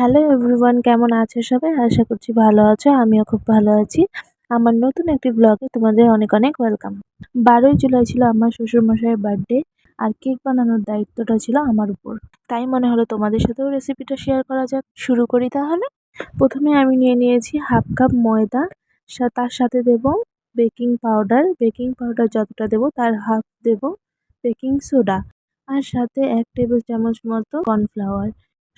Hello everyone কেমন আছো সবাই? আশা করছি ভালো আছো, আমিও খুব ভালো আছি। আমার নতুন একটি ব্লগে তোমাদের অনেক অনেক ওয়েলকাম বারোই জুলাই ছিল আমার শ্বশুরমশাইয়ের বার্থডে আর কেক বানানোর দায়িত্বটা ছিল আমার উপর। তাই মনে হলো তোমাদের সাথেও রেসিপিটা শেয়ার করা যাক। শুরু করি তাহলে। প্রথমে আমি নিয়ে নিয়েছি হাফ কাপ ময়দা তার সাথে দেব বেকিং পাউডার বেকিং পাউডার যতটা দেব তার হাফ দেব বেকিং সোডা আর সাথে এক টেবিল চামচ মতো কর্নফ্লাওয়ার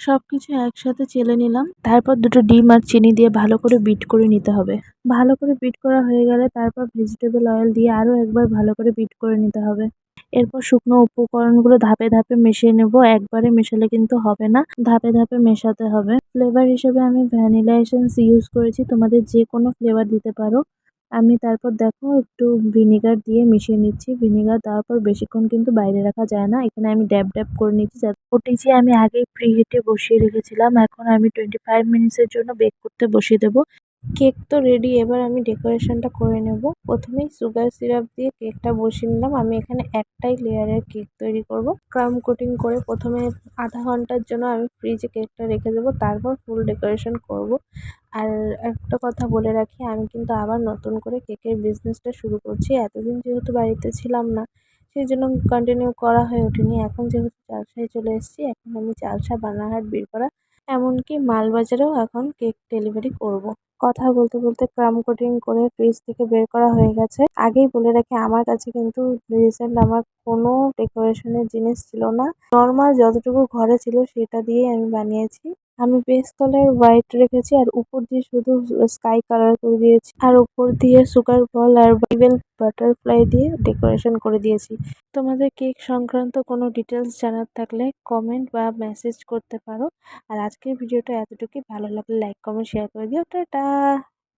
সবকিছু একসাথে চেলে নিলাম। তারপর দুটো ডিম আর চিনি দিয়ে ভালো করে বিট করে নিতে হবে। ভালো করে বিট করা হয়ে গেলে তারপর ভেজিটেবল অয়েল দিয়ে আরও একবার ভালো করে বিট করে নিতে হবে। এরপর শুকনো উপকরণগুলো ধাপে ধাপে মিশিয়ে নেব। একবারে মেশালে কিন্তু হবে না। ধাপে ধাপে মেশাতে হবে। ফ্লেভার হিসেবে আমি ভ্যানিলা এসেন্স ইউজ করেছি। তোমাদের যে কোনো ফ্লেভার দিতে পারো। আমি তারপর দেখো একটু ভিনেগার দিয়ে মিশিয়ে নিচ্ছি। ভিনেগার দেওয়ার পর বেশিক্ষণ কিন্তু বাইরে রাখা যায় না। এখানে আমি ড্যাব ড্যাব করে নিচ্ছি যাতে যে আমি আগেই ফ্রি হিটে বসিয়ে রেখেছিলাম। এখন আমি টোয়েন্টি ফাইভ মিনিটসের জন্য বেক করতে বসিয়ে দেবো। কেক তো রেডি এবার আমি ডেকোরেশনটা করে নেব। প্রথমেই সুগার সিরাপ দিয়ে কেকটা বসিয়ে নিলাম। আমি এখানে একটাই লেয়ারের কেক তৈরি করব। ক্রাম কোটিং করে প্রথমে আধা ঘণ্টার জন্য আমি ফ্রিজে কেকটা রেখে দেবো। তারপর ফুল ডেকোরেশন করব। আর একটা কথা বলে রাখি, আমি কিন্তু আবার নতুন করে কেকের বিজনেসটা শুরু করছি। এতদিন যেহেতু বাড়িতে ছিলাম না সেই জন্য কন্টিনিউ করা হয়ে ওঠেনি। এখন যেহেতু চালসায় চলে এসেছি, এখন আমি চালসা বানারহাট বীরপাড়া এমনকি মালবাজারেও এখন কেক ডেলিভারি করব। কথা বলতে বলতে ক্রাম কোটিং করে ফ্রিজ থেকে বের করা হয়ে গেছে। আগেই বলে রাখি, আমার কাছে কিন্তু রিসেন্ট আমার কোনো ডেকোরেশনের জিনিস ছিল না। নর্মাল যতটুকু ঘরে ছিল সেটা দিয়েই আমি বানিয়েছি। আমি বেস কালার হোয়াইট রেখেছি আর উপর দিয়ে শুধু স্কাই কালার করে দিয়েছি। আর উপর দিয়ে সুগার বল আর ইভেন বাটারফ্লাই দিয়ে ডেকোরেশন করে দিয়েছি। তোমাদের কেক সংক্রান্ত কোনো ডিটেলস জানার থাকলে কমেন্ট বা মেসেজ করতে পারো। আর আজকের ভিডিওটা এতটুকুই। ভালো লাগলে লাইক কমেন্ট শেয়ার করে দিও। টাটা!